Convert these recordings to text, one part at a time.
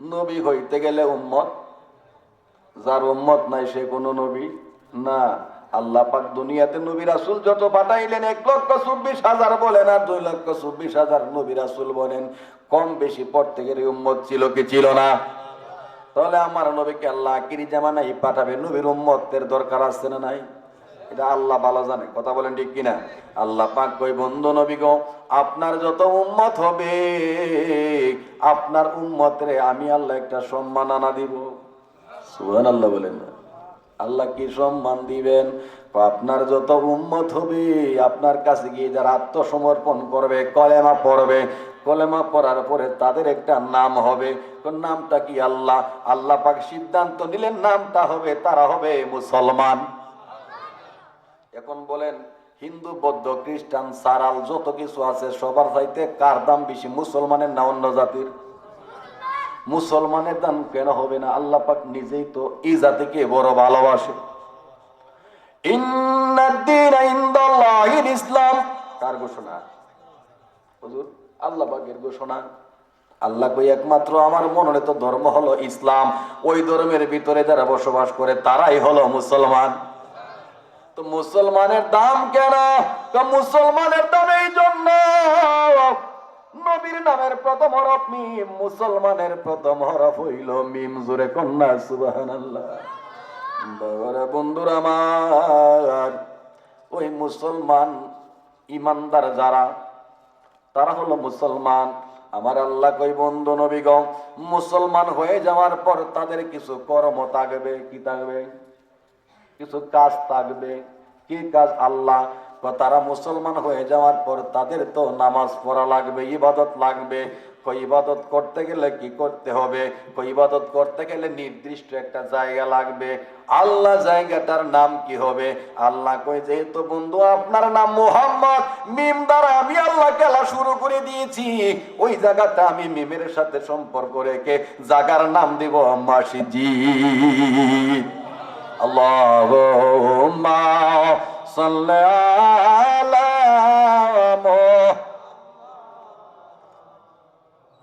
নবী হইতে গেলে উম্মত? যার উম্মত নাই সে কোনো নবী? না। আল্লাহ পাক দুনিয়াতে নবী রাসুল যত পাঠাইলেন, এক লক্ষ চব্বিশ হাজার বলেন আর দুই লক্ষ চব্বিশ হাজার নবী রাসুল বলেন। কম বেশি প্রত্যেকের উম্মত ছিল কি ছিল না? তাহলে আমার নবীকে আল্লাহ কিরি জামানাই পাঠাবে, নবীর উম্মতের দরকার আছে না নাই? এটা আল্লাহ ভালো জানে। কথা বলেন ঠিক কিনা? আল্লাহ পাক কই বন্ধু নবী গো, আপনার যত উম্মত হবে, আপনার উম্মতরে আমি আল্লাহ একটা সম্মান আনা দিব। সুহান আল্লাহ বলেন আল্লাহ কি সম্মান দিবেন? আপনার যত উম্মত হবে, আপনার কাছে গিয়ে যারা আত্মসমর্পণ করবে, কলেমা পড়বে, কলেমা পড়ার পরে তাদের একটা নাম হবে। নামটা কি আল্লাহ? আল্লাহ পাক সিদ্ধান্ত নিলেন, নামটা হবে, তারা হবে মুসলমান। এখন বলেন, হিন্দু, বৌদ্ধ, খ্রিস্টান, সারাল, যত কিছু আছে, সবার চাইতে কার দাম বেশি, মুসলমানের না অন্য জাতির? মুসলমানের দাম কেন হবে না? আল্লাহ পাক নিজেই তো এই জাতিকে বড় ভালোবাসে। ইসলাম। কার ঘোষণা? হুজুর, আল্লাহ পাকের ঘোষণা। আল্লাহ কই একমাত্র আমার মনোনীত ধর্ম হলো ইসলাম। ওই ধর্মের ভিতরে যারা বসবাস করে, তারাই হলো মুসলমান। তো মুসলমানের দাম কেন? তো মুসলমানের দাম এই জন্য। নবীর নামের প্রথম হরফ মিম, মুসলমানের প্রথম হরফ হইল মিম। জুরে কন্যা বাবারা বন্ধুরা আমার, ওই মুসলমান ইমানদার যারা, তারা হলো মুসলমান। আমার আল্লাহ কই, বন্ধু নবীগণ, মুসলমান হয়ে যাওয়ার পর তাদের কিছু কর্ম থাকবে, কি থাকবে? কিছু কাজ থাকবে। কি কাজ? আল্লাহ। তারা মুসলমান হয়ে যাওয়ার পর তাদের তো নামাজ পড়া লাগবে, ইবাদত লাগবে। ইবাদত করতে গেলে কি করতে হবে? ইবাদত করতে গেলে নির্দিষ্ট একটা জায়গা লাগবে। আল্লাহ জায়গাটার নাম কি হবে? আল্লাহ কই যেহেতু বন্ধু, আপনার নাম মোহাম্মদ, মিম দ্বারা আমি আল্লাহ খেলা শুরু করে দিয়েছি। ওই জায়গাটা আমি মিমের সাথে সম্পর্ক রেখে জায়গার নাম দিব মসজিদ اللهم صل على محمد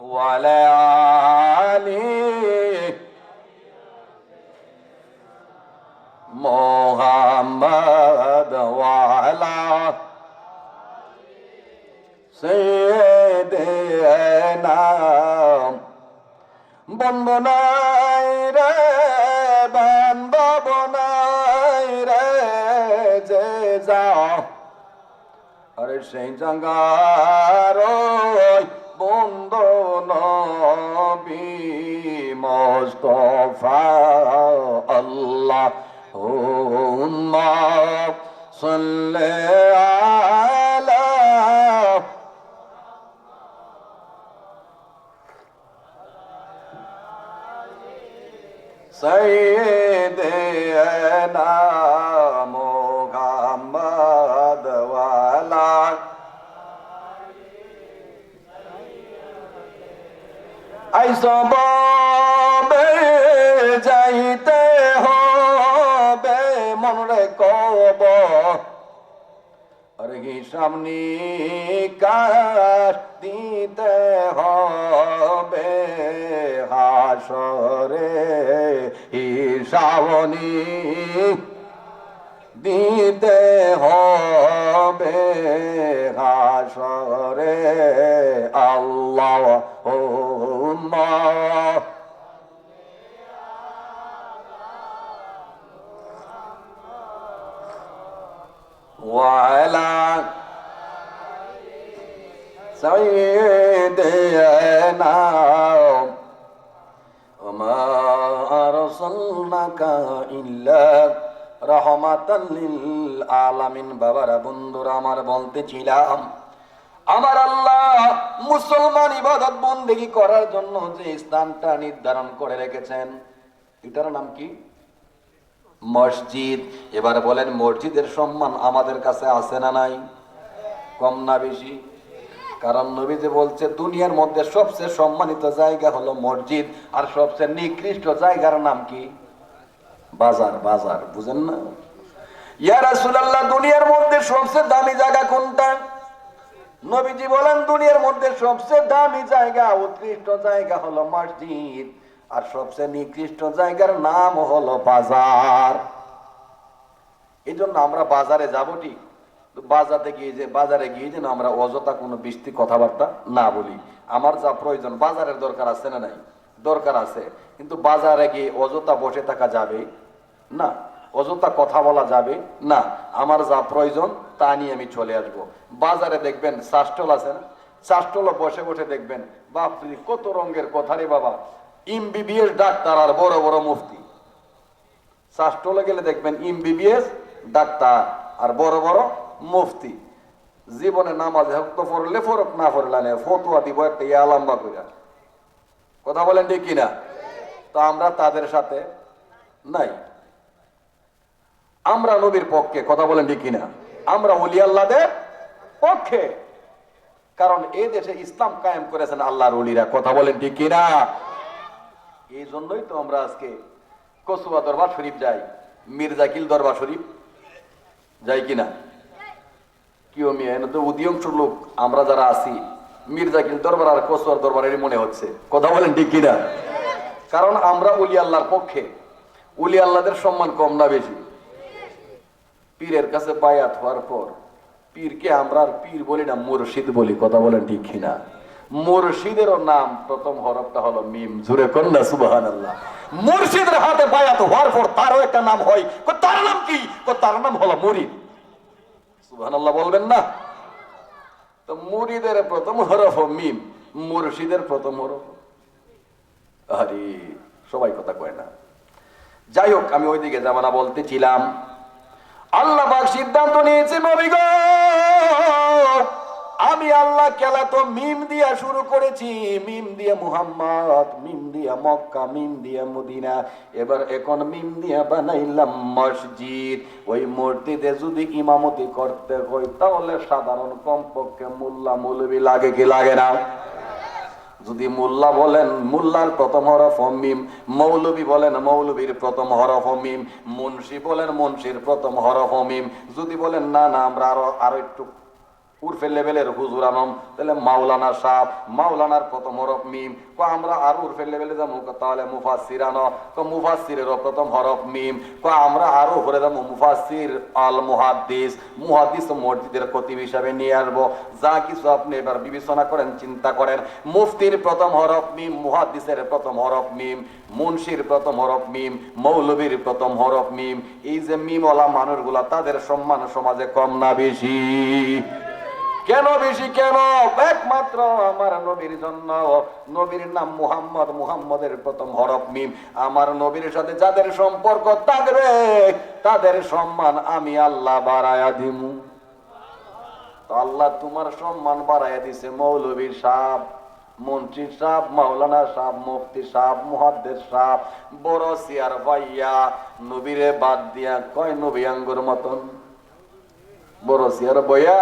وعلى آله محمد সেই জাঙ্গার বন্দ নবী মোস্তফা আল্লাহ হুম্মা সাল্লি আইসবে যাইতে হবে মনে কব। আর কি সামনে কার দিতে হবে? হাসরে হিসাবনি দিতে ও وعلى سيدنا وما أرسلناك إلا রহমাতাল লিল আলামিন বাবারা বন্ধুরা আমার বলতেছিলাম আমার আল্লাহ মুসলমান ইবাদত বন্দেগী করার জন্য যে স্থানটা নির্ধারণ করে রেখেছেন। এটার নাম কি? মসজিদ। এবার বলেন, মসজিদের সম্মান আমাদের কাছে আছে না নাই? কম না বেশি? কারণ নবী যে বলছে, দুনিয়ার মধ্যে সবচেয়ে সম্মানিত জায়গা হলো মসজিদ, আর সবচেয়ে নিকৃষ্ট জায়গার নাম কি? বাজার বাজার। বুঝেন না? ইয়া রাসূলুল্লাহ, দুনিয়ার মধ্যে সবচেয়ে দামি জায়গা কোনটা? নবীজি বলেন, দুনিয়ার মধ্যে সবচেয়ে দামি জায়গা, উৎকৃষ্ট জায়গা হলো মসজিদ। আর সবচেয়ে নিকৃষ্ট জায়গার নাম হলো বাজার। এই জন্য আমরা বাজারে যাব ঠিক। বাজারে গিয়ে যে, বাজারে গিয়ে যেন আমরা অযথা কোনো বৃষ্টি কথাবার্তা না বলি। আমার যা প্রয়োজন, বাজারের দরকার আছে না নাই? দরকার আছে। কিন্তু বাজারে গিয়ে অযথা বসে থাকা যাবে না। অযথা কথা বলা যাবে? না, আমার যা প্রয়োজন, তা নিয়ে আমি চলে আসব। বাজারে দেখবেন শাস্টল আছে না? শাস্টল বসে বসে দেখবেন বাপরি কত রঙের কথা রে বাবা। এমবিবিএস ডাক্তার আর বড় বড় মুফতি। শাস্টলে গেলে দেখবেন, এমবিবিএস ডাক্তার আর বড় বড় মুফতি। জীবনে নামাজ হোক তো পড়লে ফরক না পড়লে ফতুয়া দিব একটা ইয়া লম্বা করে কথা বলেন ঠিক কিনা? তো আমরা তাদের সাথে নাই। আমরা নবীর পক্ষে কথা বলেন ঠিক কিনা? আমরা অলি আল্লাহদের পক্ষে। কারণ এ দেশে ইসলাম কায়েম করেছেন আল্লাহর অলিরা কথা বলেন ঠিক কিনা? এই জন্যই তো আমরা আজকে কসুয়া দরবার শরীফ যাই। মির্জাকিল দরবার শরীফ যাই কিনা? কি ও মিয়া তো অধিকাংশ লোক, আমরা যারা আছি, মির্জাকিল দরবার আর কসুয়ার দরবারেরই মনে হচ্ছে। কথা বলেন ঠিক কিনা? কারণ আমরা উলি আল্লাহর পক্ষে। উলি আল্লাহদের সম্মান কম না বেশি। পীরের কাছে বায়াত হওয়ার পর, পীরকে আমরা আর পীর বলি না, মুর্শিদ বলি, কথা বলেন ঠিক কিনা? মুর্শিদেরও নাম প্রথম হরফটা হলো মিম জুড়ে কন্যা সুবাহান আল্লাহ মুর্শিদের হাতে বায়াত হওয়ার পর তারও একটা নাম হয় তার নাম কি? কো, তার নাম হলো মুরিদ। সুবাহান আল্লাহ বলবেন না? তো মুরিদের প্রথম হরফ মিম, মুর্শিদের প্রথম হরফ। আরে সবাই কথা কয় না। যাই হোক, আমি ওইদিকে জামানা বলতেছিলাম। আল্লাহ পাক সিদ্ধান্ত নিয়েছে, নবী আমি আল্লাহ খেলা তো মিম দিয়া শুরু করেছি। মিম দিয়ে মুহাম্মদ, মিম দিয়া মক্কা, মিম দিয়া মদিনা। এবার এখন মিম দিয়া বানাইলাম মসজিদ। ওই মসজিদে যদি ইমামতি করতে হয়, তাহলে সাধারণ কমপক্ষে মোল্লা মৌলবি লাগে কি লাগে না? যদি মোল্লা বলেন, মোল্লার প্রথম হরফ মিম, মৌলবি বলেন মৌলবীর প্রথম হরফ মিম, মুন্সি বলেন মুন্সির প্রথম হরফ মিম, যদি বলেন, না না, আমরা আরও আরও একটু উর্ফের লেভেলের হুজুর আনম, তাহলে মাওলানা সাহ, মাওলানার প্রথম হরফ মিম। কো আমরা আর উর্ফের লেভেলে যাব তাহলে মুফাসির আনো। কো মুফাসিরেরও প্রথম হরফ মিম। কো আমরা আরও উপরে যাব মুফাসির আল মুহাদ্দিস। মুহাদ্দিস মসজিদের খতিব হিসাবে নিয়ে আসব। যা কিছু আপনি এবার বিবেচনা করেন, চিন্তা করেন। মুফতির প্রথম হরফ মিম, মুহাদ্দিসের প্রথম হরফ মিম, মুন্সির প্রথম হরফ মিম, মৌলবীর প্রথম হরফ মিম। এই যে মিমওয়ালা মানুষগুলা, তাদের সম্মান সমাজে কম না বেশি। কেন বেশি, কেন? একমাত্র আমার নবীর জন্য। নবীর নাম মুহাম্মদ, মুহাম্মদের প্রথম হরফ মিম। আমার নবীর সাথে যাদের সম্পর্ক থাকবে, তাদের সম্মান আমি আল্লাহ বাড়ায়া দিমু। আল্লাহ তোমার সম্মান বাড়াইয়া দিছে মৌলবীর সাপ মন্ত্রী সাপ মাওলানা সাপ মুফতি সাপ মুহাদ্দের সাপ বড় সিয়ার ভাইয়া। নবীরে বাদ দিয়া কয় নবী আঙ্গুর মতন? বড় সিয়ার বইয়া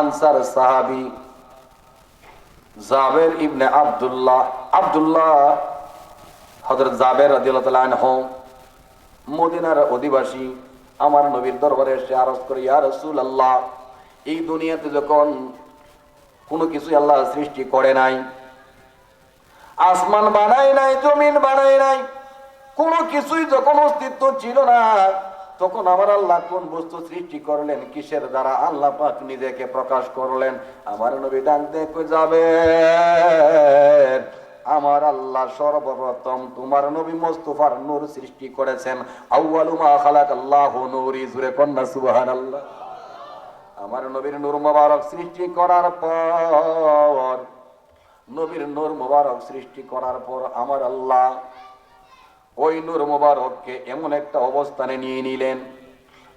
আনসার সাহাবি জাবের ইবনে আবদুল্লাহ, আব্দুল্লাহ হযরত জাবের আনহু, মদিনার অধিবাসী, আমার নবীর দরবারে এসে আরজ করে, ইয়া রাসূলুল্লাহ, এই দুনিয়াতে যখন কোনো কিছু আল্লাহ সৃষ্টি করে নাই, আসমান বানায় নাই, জমিন বানায় নাই, কোনো কিছুই যখন অস্তিত্ব ছিল না তখন আমার আল্লাহ কোন বস্তু সৃষ্টি করলেন? কিসের দ্বারা আল্লাহ পাক নিজেকে প্রকাশ করলেন? আমার নবী ডাক দেখে যাবে আমার আল্লাহ সর্বপ্রথম তোমার নবী মোস্তফার নূর সৃষ্টি করেছেন। আল্লাহ আমার নবীর নূর মোবারক সৃষ্টি করার পর, নবীর নূর মোবারক সৃষ্টি করার পর আমার আল্লাহ ওই নূর মোবারককে এমন একটা অবস্থানে নিয়ে নিলেন।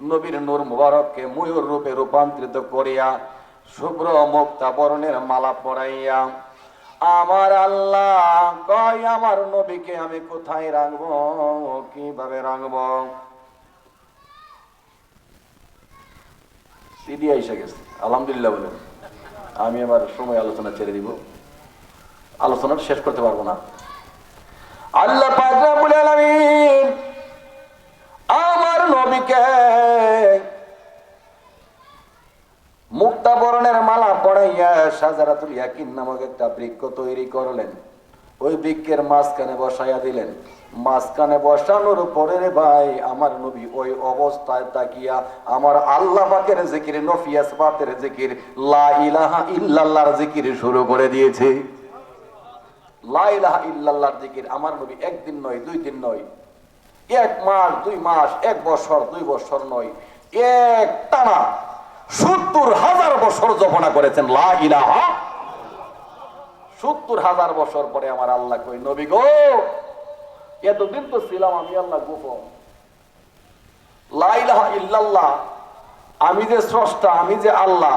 নবীর নূর মুবারককে ময়ূর রূপে রূপান্তরিত করিয়া শুভ্র মুক্তা বরণের মালা পরাইয়া, আমার আল্লাহ, কয় আমার নবীকে আমি কোথায় রাখব? কীভাবে রাখব? সিডি এসে গেছে। আলহামদুলিল্লাহ বলেন। আমি আবার সময় আলোচনা ছেড়ে দিব। আলোচনা শেষ করতে পারব না। আল্লাহ পাক রব্বুল আমার নবীকে মুক্তা বরণের মালা পড়াইয়া সাজারাতুল ইয়াকিন নামক একটা বৃক্ষ তৈরি করলেন। ওই বৃক্ষের মাঝখানে বসাইয়া দিলেন। মাঝখানে বসানোর পরে রে ভাই, আমার নবী ওই অবস্থায় তাকিয়া আমার আল্লাহ পাকের জিকির নফিয়াস বাতের জিকির, লা ইলাহা ইল্লাল্লাহর জিকির শুরু করে দিয়েছে। লা ইলাহা ইল্লাল্লাহর জিকির আমার নবী একদিন নয়, দুই দিন নয়। এক মাস, দুই মাস, এক বছর, দুই বছর নয়। এক টানা সত্তর হাজার বছর জপনা করেছেন লা ইলাহা। সত্তর হাজার বছর পরে আমার আল্লাহ কই নবী গো, এতদিন তো ছিলাম আমি আল্লাহ গোপন। লা ইলাহা ইল্লাল্লাহ, আমি যে স্রষ্টা, আমি যে আল্লাহ,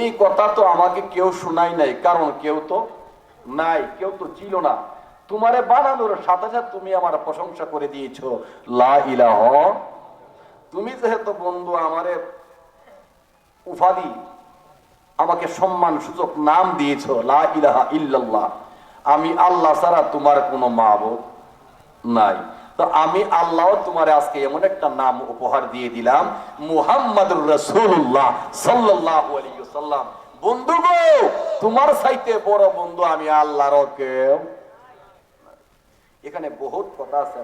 এই কথা তো আমাকে কেউ শোনাই নাই, কারণ কেউ তো নাই, কেউ তো ছিল না। তোমারে বানানোর সাথে সাথে তুমি আমার প্রশংসা করে দিয়েছ। লা তুমি যেহেতু বন্ধু, আমারে উপাধি, আমাকে সম্মান সূচক নাম দিয়েছ, লা ইলাহা ইল্লাল্লাহ। আমি আল্লাহ ছাড়া তোমার কোনো মাবুদ নাই। তো আমি আল্লাহ তোমার আজকে এমন একটা নাম উপহার দিয়ে দিলাম, মুহাম্মাদুর রসুল্লাহ সাল্লাল্লাহু আলাইহি ওয়াসাল্লাম। বন্ধু গো তোমার সাইতে বড় বন্ধু আমি আল্লাহর কেউ এখানে বহুত কথা আছে